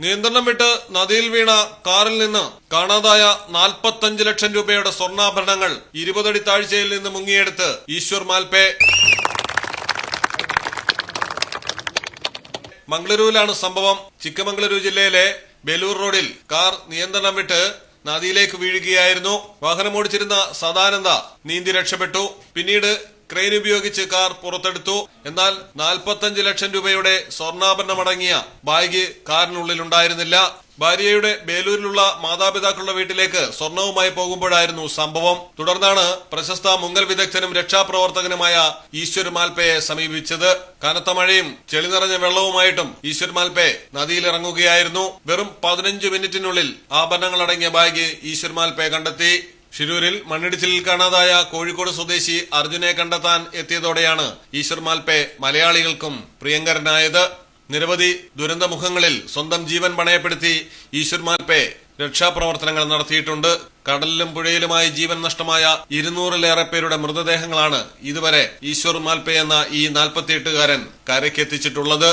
നിയന്ത്രണം വിട്ട് നദിയിൽ വീണ കാറിൽ നിന്ന് കാണാതായ നാൽപ്പത്തഞ്ച് ലക്ഷം രൂപയുടെ സ്വർണാഭരണങ്ങൾ ഇരുപതടി താഴ്ചയിൽ നിന്ന് മുങ്ങിയെടുത്ത് ഈശ്വർ മാൽപേ. മംഗളൂരുവിലാണ് സംഭവം. ചിക്കമംഗളൂരു ജില്ലയിലെ ബെലൂർ റോഡിൽ കാർ നിയന്ത്രണം വിട്ട് നദിയിലേക്ക് വീഴുകയായിരുന്നു. വാഹനമോടിച്ചിരുന്ന സദാനന്ദ നീന്തി രക്ഷപ്പെട്ടു. പിന്നീട് ക്രെയിൻ ഉപയോഗിച്ച് കാർ പുറത്തെടുത്തു. എന്നാൽ നാൽപ്പത്തഞ്ച് ലക്ഷം രൂപയുടെ സ്വർണാഭരണമടങ്ങിയ ബാഗ് കാറിനുള്ളിലുണ്ടായിരുന്നില്ല. ഭാര്യയുടെ ബേലൂരിലുള്ള മാതാപിതാക്കളുടെ വീട്ടിലേക്ക് സ്വർണവുമായി പോകുമ്പോഴായിരുന്നു സംഭവം. തുടർന്നാണ് പ്രശസ്ത മുങ്ങൽ വിദഗ്ധനും രക്ഷാപ്രവർത്തകനുമായ ഈശ്വർ മാൽപ്പയെ സമീപിച്ചത്. കനത്ത മഴയും ചെളി നിറഞ്ഞ വെള്ളവുമായിട്ടും ഈശ്വർ മാൽപ്പെ നദിയിലിറങ്ങുകയായിരുന്നു. വെറും പതിനഞ്ച് മിനിറ്റിനുള്ളിൽ ആഭരണങ്ങളടങ്ങിയ ബാഗ് ഈശ്വർ മാൽപ്പെ കണ്ടെത്തി. ഷിരൂരിൽ മണ്ണിടിച്ചിലിൽ കാണാതായ കോഴിക്കോട് സ്വദേശി അർജുനെ കണ്ടെത്താൻ എത്തിയതോടെയാണ് ഈശ്വർ മാൽപേ മലയാളികൾക്കും പ്രിയങ്കരനായത്. നിരവധി ദുരന്തമുഖങ്ങളിൽ സ്വന്തം ജീവൻ പണയപ്പെടുത്തി ഈശ്വർ മാൽപേ രക്ഷാപ്രവർത്തനങ്ങൾ നടത്തിയിട്ടുണ്ട്. കടലിലും പുഴയിലുമായി ജീവൻ നഷ്ടമായ ഇരുന്നൂറിലേറെ പേരുടെ മൃതദേഹങ്ങളാണ് ഇതുവരെ ഈശ്വർ മാൽപേ എന്ന ഈ നാൽപ്പത്തിയെട്ടുകാരൻ കരയ്ക്കെത്തിച്ചിട്ടുള്ളത്.